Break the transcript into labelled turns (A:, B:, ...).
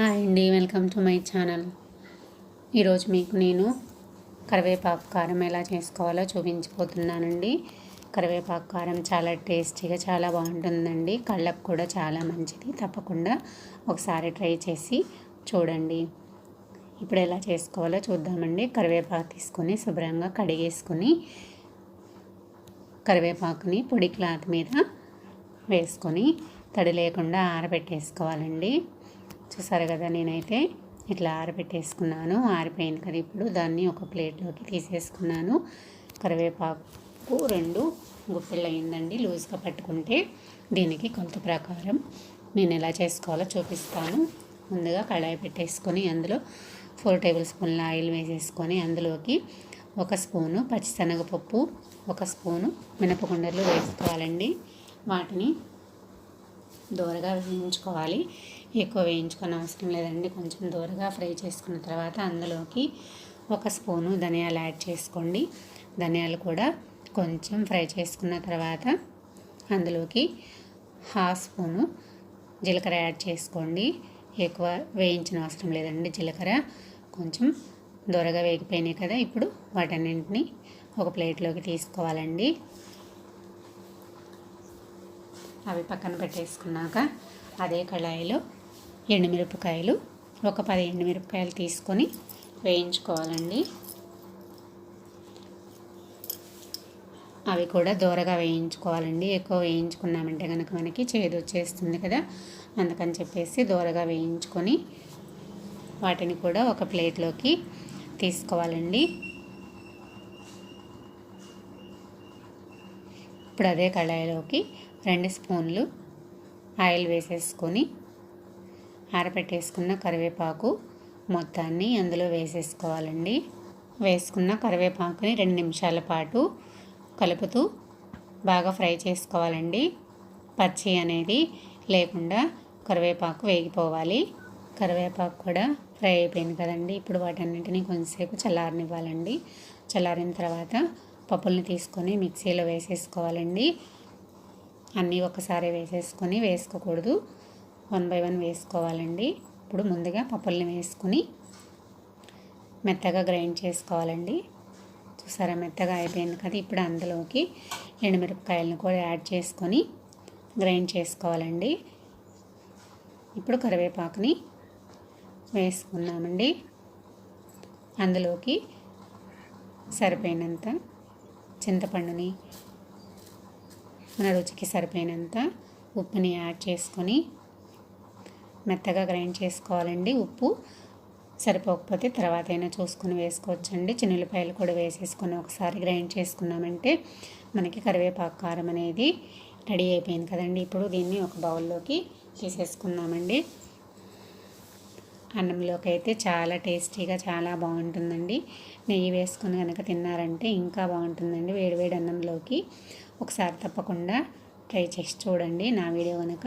A: Hi అండి welcome to my channel. ఈరోజు మీకు నేను కరివేపాకు కారం ఎలా చేసుకోవాలో చూపించిపోతున్నానండి కరివేపాకు కారం చాలా టేస్టీగా చాలా బాగుంటుందండి. కళ్ళకు కూడా చాలా మంచిది. తప్పకుండా ఒకసారి ట్రై చేసి చూడండి. ఇప్పుడు ఎలా చేసుకోవాలో చూద్దామండి. కరివేపాకు తీసుకొని శుభ్రంగా కడిగేసుకొని కరివేపాకుని పొడి క్లాత్ మీద వేసుకొని తడి లేకుండా ఆరబెట్టేసుకోవాలండి. చూసారు కదా నేనైతే ఇట్లా ఆరబెట్టేసుకున్నాను. ఆరిపోయింది కదా ఇప్పుడు. దాన్ని ఒక ప్లేట్లోకి తీసేసుకున్నాను. కరివేపాకు రెండు గుప్పిళ్ళు అయిందండి లూజ్గా పట్టుకుంటే. దీనికి కొలత ప్రకారం నేను ఎలా చేసుకోవాలో చూపిస్తాను. ముందుగా కళాయి పెట్టేసుకొని అందులో ఫోర్ టేబుల్ స్పూన్ల ఆయిల్ వేసేసుకొని అందులోకి ఒక స్పూను పచ్చిశనగపప్పు ఒక స్పూను మినపగుండలు వేసుకోవాలండి. వాటిని దూరగా వేయించుకోవాలి. ఎక్కువ వేయించుకొని అవసరం లేదండి. కొంచెం దూరగా ఫ్రై చేసుకున్న తర్వాత అందులోకి ఒక స్పూను ధనియాలు యాడ్ చేసుకోండి. ధనియాలు కూడా కొంచెం ఫ్రై చేసుకున్న తర్వాత అందులోకి హాఫ్ స్పూను జీలకర్ర యాడ్ చేసుకోండి. ఎక్కువ వేయించిన అవసరం లేదండి జీలకర్ర. కొంచెం దొరగా వేగిపోయినాయి కదా ఇప్పుడు వాటన్నింటినీ ఒక ప్లేట్లోకి తీసుకోవాలండి. అవి పక్కన పెట్టేసుకున్నాక అదే కళాయిలో ఎండుమిరపకాయలు ఒక పది ఎండుమిరపకాయలు తీసుకొని వేయించుకోవాలండి. అవి కూడా దూరగా వేయించుకోవాలండి. ఎక్కువ వేయించుకున్నామంటే కనుక మనకి చేదు వచ్చేస్తుంది కదా. అందుకని చెప్పేసి దూరగా వేయించుకొని వాటిని కూడా ఒక ప్లేట్లోకి తీసుకోవాలండి. ఇప్పుడు అదే కళాయిలోకి రెండు స్పూన్లు ఆయిల్ వేసేసుకొని ఆరబెట్టేసుకున్న కరివేపాకు మొత్తాన్ని అందులో వేసేసుకోవాలండి. వేసుకున్న కరివేపాకుని రెండు నిమిషాల పాటు కలుపుతూ బాగా ఫ్రై చేసుకోవాలండి. పచ్చి అనేది లేకుండా కరివేపాకు వేగిపోవాలి. కరివేపాకు కూడా ఫ్రై అయిపోయింది కదండి. ఇప్పుడు వాటన్నింటినీ కొంచెంసేపు చల్లారనివ్వాలండి. చల్లారిన తర్వాత పప్పుల్ని తీసుకొని మిక్సీలో వేసేసుకోవాలండి. అన్నీ ఒకసారి వేసేసుకొని వేసుకోకూడదు. వన్ బై వన్ వేసుకోవాలండి. ఇప్పుడు ముందుగా పప్పుల్ని వేసుకొని మెత్తగా గ్రైండ్ చేసుకోవాలండి. చూసారా మెత్తగా అయిపోయింది కదా? ఇప్పుడు అందులోకి ఎండుమిరపకాయలను కూడా యాడ్ చేసుకొని గ్రైండ్ చేసుకోవాలండి. ఇప్పుడు కరివేపాకుని వేసుకున్నామండి అందులోకి సరిపోయినంత చింతపండుని మన రుచికి సరిపోయినంత ఉప్పుని యాడ్ చేసుకొని మెత్తగా గ్రైండ్ చేసుకోవాలండి. ఉప్పు సరిపోకపోతే తర్వాత అయినా చూసుకొని వేసుకోవచ్చండి. చిన్నులపాయలు కూడా వేసేసుకొని ఒకసారి గ్రైండ్ చేసుకున్నామంటే మనకి కరివేపాకు కారం అనేది రెడీ అయిపోయింది కదండి. ఇప్పుడు దీన్ని ఒక బౌల్లోకి తీసేసుకున్నామండి అన్నంలోకి అయితే చాలా టేస్టీగా చాలా బాగుంటుందండి. నెయ్యి వేసుకొని కనుక తిన్నారంటే ఇంకా బాగుంటుందండి. వేడివేడి అన్నంలోకి ఒకసారి తప్పకుండా ట్రై చేసి చూడండి నా వీడియో కనుక